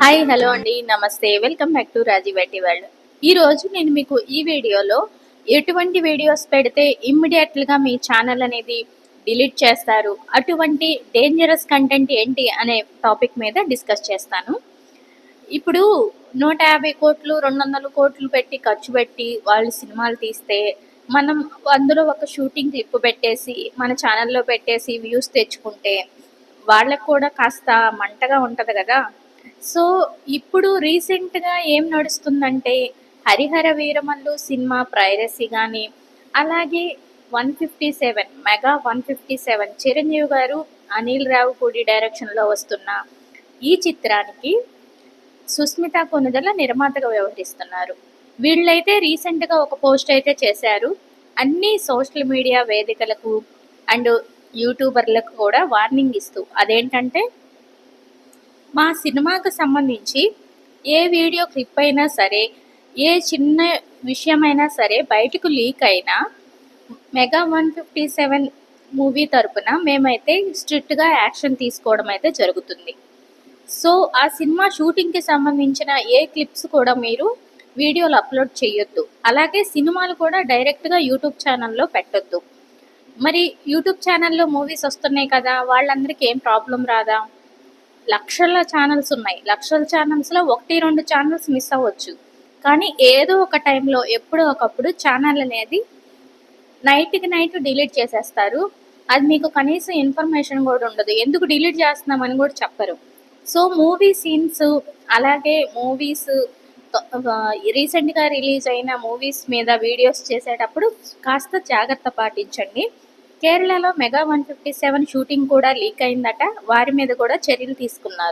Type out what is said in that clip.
Hi hello అండి. నమస్తే. Welcome back to Rajivetti world. ఈరోజు నేను మీకు ఈ వీడియోలో ఎటువంటి వీడియోస్ పెడితే ఇమ్మీడియట్గా మీ ఛానల్ అనేది డిలీట్ చేస్తారు అటువంటి డేంజరస్ కంటెంట్ ఏంటి అనే టాపిక్ మీద డిస్కస్ చేస్తాను. ఇప్పుడు నూట యాభై కోట్లు రెండు వందల కోట్లు పెట్టి ఖర్చు పెట్టి వాళ్ళు సినిమాలు తీస్తే మనం అందులో ఒక షూటింగ్ క్లిప్ పెట్టేసి మన ఛానల్లో పెట్టేసి వ్యూస్ తెచ్చుకుంటే వాళ్ళకు కూడా కాస్త మంటగా ఉంటుంది కదా. సో ఇప్పుడు రీసెంట్గా ఏం నడుస్తుందంటే హరిహర వీరమల్లు సినిమా ప్రైరసీ కానీ అలాగే one fifty seven mega one fifty seven Chiranjeevi garu Anil Ravipudi డైరెక్షన్లో వస్తున్న ఈ చిత్రానికి సుస్మిత కొనుదల నిర్మాతగా వ్యవహరిస్తున్నారు. వీళ్ళైతే రీసెంట్గా ఒక పోస్ట్ అయితే చేశారు. అన్ని సోషల్ మీడియా వేదికలకు అండ్ యూట్యూబర్లకు కూడా వార్నింగ్ ఇస్తూ అదేంటంటే మా సినిమాకు సంబంధించి ఏ వీడియో క్లిప్ అయినా సరే ఏ చిన్న విషయమైనా సరే బయటకు లీక్ అయినా mega one fifty seven movie తరపున మేమైతే స్ట్రిక్ట్గా యాక్షన్ తీసుకోవడం అయితే జరుగుతుంది. సో ఆ సినిమా షూటింగ్కి సంబంధించిన ఏ క్లిప్స్ కూడా మీరు వీడియోలు అప్లోడ్ చేయొద్దు. అలాగే సినిమాలు కూడా డైరెక్ట్గా యూట్యూబ్ ఛానల్లో పెట్టొద్దు. మరి యూట్యూబ్ ఛానల్లో మూవీస్ వస్తున్నాయి కదా వాళ్ళందరికీ ఏం ప్రాబ్లం రాదా? లక్షల ఛానల్స్ ఉన్నాయి. లక్షల ఛానల్స్లో ఒకటి రెండు ఛానల్స్ మిస్ అవ్వచ్చు. కానీ ఏదో ఒక టైంలో ఎప్పుడో ఒకప్పుడు ఛానల్ అనేది నైట్కి నైట్ డిలీట్ చేసేస్తారు. అది మీకు కనీసం ఇన్ఫర్మేషన్ కూడా ఉండదు. ఎందుకు డిలీట్ చేస్తున్నామని కూడా చెప్పరు. సో మూవీ సీన్స్ అలాగే మూవీస్ రీసెంట్గా రిలీజ్ అయిన మూవీస్ మీద వీడియోస్ చేసేటప్పుడు కాస్త జాగ్రత్త పాటించండి. కేరళలో mega one fifty seven shooting కూడా లీక్ అయిందట. వారి మీద కూడా చర్యలు తీసుకున్నారు.